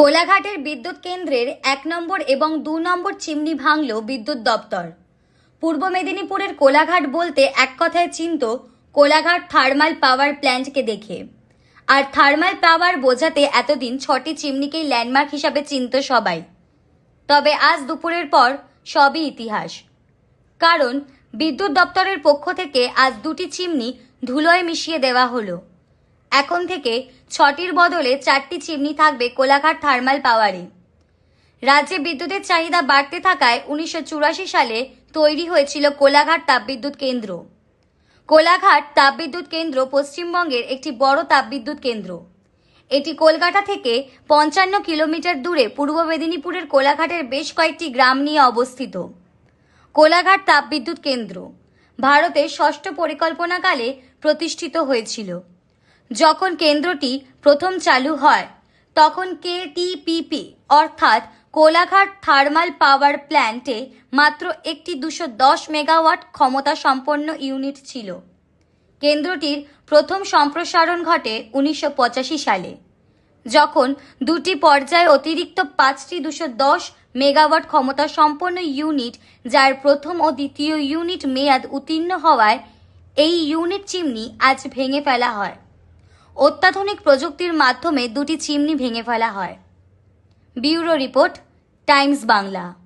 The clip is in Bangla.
কোলাঘাটের বিদ্যুৎ কেন্দ্রের এক নম্বর এবং দু নম্বর চিমনি ভাঙল বিদ্যুৎ দপ্তর। পূর্ব মেদিনীপুরের কোলাঘাট বলতে এক কথায় চিনত কোলাঘাট থার্মাল পাওয়ার প্ল্যান্টকে দেখে। আর থার্মাল পাওয়ার বোঝাতে এতদিন ছটি চিমনিকেই ল্যান্ডমার্ক হিসাবে চিনত সবাই। তবে আজ দুপুরের পর সবই ইতিহাস। কারণ বিদ্যুৎ দপ্তরের পক্ষ থেকে আজ দুটি চিমনি ধুলোয় মিশিয়ে দেওয়া হলো। এখন থেকে ছটির বদলে চারটি চিমনি থাকবে কোলাঘাট থার্মাল পাওয়ারে। রাজ্যে বিদ্যুতের চাহিদা বাড়তে থাকায় উনিশশো চুরাশি সালে তৈরি হয়েছিল কোলাঘাট তাপবিদ্যুৎ কেন্দ্র। কোলাঘাট তাপবিদ্যুৎ কেন্দ্র পশ্চিমবঙ্গের একটি বড় তাপবিদ্যুৎ কেন্দ্র। এটি কলকাতা থেকে পঞ্চান্ন কিলোমিটার দূরে পূর্ব মেদিনীপুরের কোলাঘাটের বেশ কয়েকটি গ্রাম নিয়ে অবস্থিত। কোলাঘাট তাপবিদ্যুৎ কেন্দ্র ভারতের ষষ্ঠ পরিকল্পনাকালে প্রতিষ্ঠিত হয়েছিল। যখন কেন্দ্রটি প্রথম চালু হয়, তখন কেটিপিপি অর্থাৎ কোলাঘাট থার্মাল পাওয়ার প্ল্যান্টে মাত্র একটি দুশো দশ মেগাওয়াট ক্ষমতা সম্পন্ন ইউনিট ছিল। কেন্দ্রটির প্রথম সম্প্রসারণ ঘটে উনিশশো পঁচাশি সালে, যখন দুটি পর্যায়ে অতিরিক্ত পাঁচটি দুশো দশ মেগাওয়াট ক্ষমতা সম্পন্ন ইউনিট, যার প্রথম ও দ্বিতীয় ইউনিট মেয়াদ উত্তীর্ণ হওয়ায়, এই ইউনিট চিমনি আজ ভেঙে ফেলা হয়। অত্যাধুনিক প্রযুক্তির মাধ্যমে দুটি চিমনি ভেঙে ফেলা হয়। Bureau report Times Bangla.